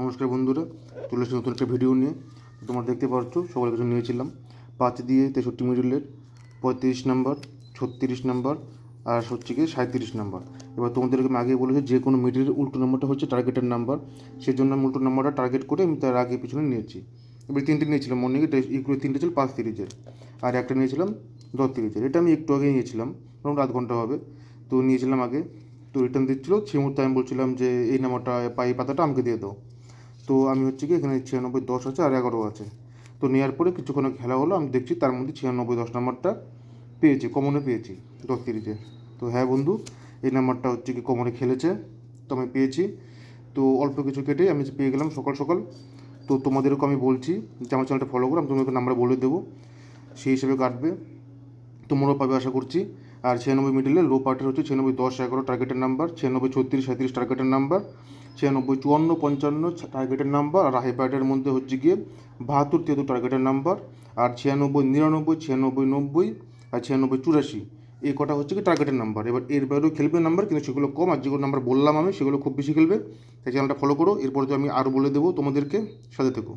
নমস্কার বন্ধুরা, চলে এসেছি নতুন একটা ভিডিও নিয়ে। তোমরা দেখতে পাচ্ছ সবার কিছু নিয়েছিলাম। পাঁচ দিয়ে তেষট্টি মিডলের পঁয়ত্রিশ নাম্বার ছত্রিশ নাম্বার আর হচ্ছে গিয়ে সাঁত্রিশ নাম্বার এবার তোমাদেরকে আমি আগে বলেছি, যে কোনো মিডিলের উল্টো নাম্বারটা হচ্ছে টার্গেটের নাম্বার সেই জন্য আমি উল্টো নাম্বারটা টার্গেট করে আমি তার আগে পিছনে নিয়েছি। এবার তিনটে নিয়েছিলাম, মনে মর্নিংয়ে এইগুলো তিনটে ছিল পাঁচ তিরিশের। আর একটা নিয়েছিলাম দশ তিরিশের। এটা আমি একটু আগে নিয়েছিলাম, মোটামুটি আধ ঘণ্টা হবে। তো নিয়েছিলাম আগে, তো রিটার্ন দিচ্ছিল। সেই মুহূর্তে আমি বলছিলাম যে, এই নাম্বারটা পাই পাতাটা আমাকে দিয়ে দাও। তো আমি হচ্ছে কি, এখানে ছিয়ানব্বই দশ আছে আর এগারো আছে। তো নেওয়ার পরে কিছুক্ষণ খেলা হলো, আমি দেখছি তার মধ্যে ছিয়ানব্বই দশ নাম্বারটা পেয়েছি কমনে পেয়েছি, দশ তিরিশে। তো হ্যাঁ বন্ধু, এই নাম্বারটা হচ্ছে কি কমনে খেলেছে, তো আমি পেয়েছি। তো অল্প কিছু কেটে আমি পেয়ে গেলাম সকাল সকাল। তো তোমাদেরকে আমি বলছি, যে আমার চ্যানেলটা ফলো করো, আমি তোমাকে নাম্বার বলে দেবো, সেই হিসেবে কাটবে। তোমরাও পাবে আশা করছি। আর ছিয়ানব্বই মিডিলে লো পার্টের হচ্ছে ছিয়ানব্বই দশ, এগারো টার্গেটের নাম্বার ছিয়ানব্বই ছত্রিশ সাঁত্রিশ টার্গেটের নাম্বার ছিয়ানব্বই চুয়ান্ন, পঞ্চান্ন টার্গেটের নাম্বার আর হাই পার্টের মধ্যে হচ্ছে গিয়ে বাহাত্তর, তিয়াত্তর টার্গেটের নাম্বার আর ছিয়ানব্বই নিরানব্বই, ছিয়ানব্বই নব্বই, আর ছিয়ানব্বই চুরাশি। এই কটা হচ্ছে কি টার্গেটের নাম্বার এবার এর বাইরেও খেলবে নাম্বার কিন্তু সেগুলো কম, আর যেগুলো নাম্বার বললাম আমি, সেগুলো খুব বেশি খেলবে। তাই চ্যানেলটা ফলো করো। এরপরে তো আমি আরও বলে দেবো তোমাদেরকে, সাথে থেকো।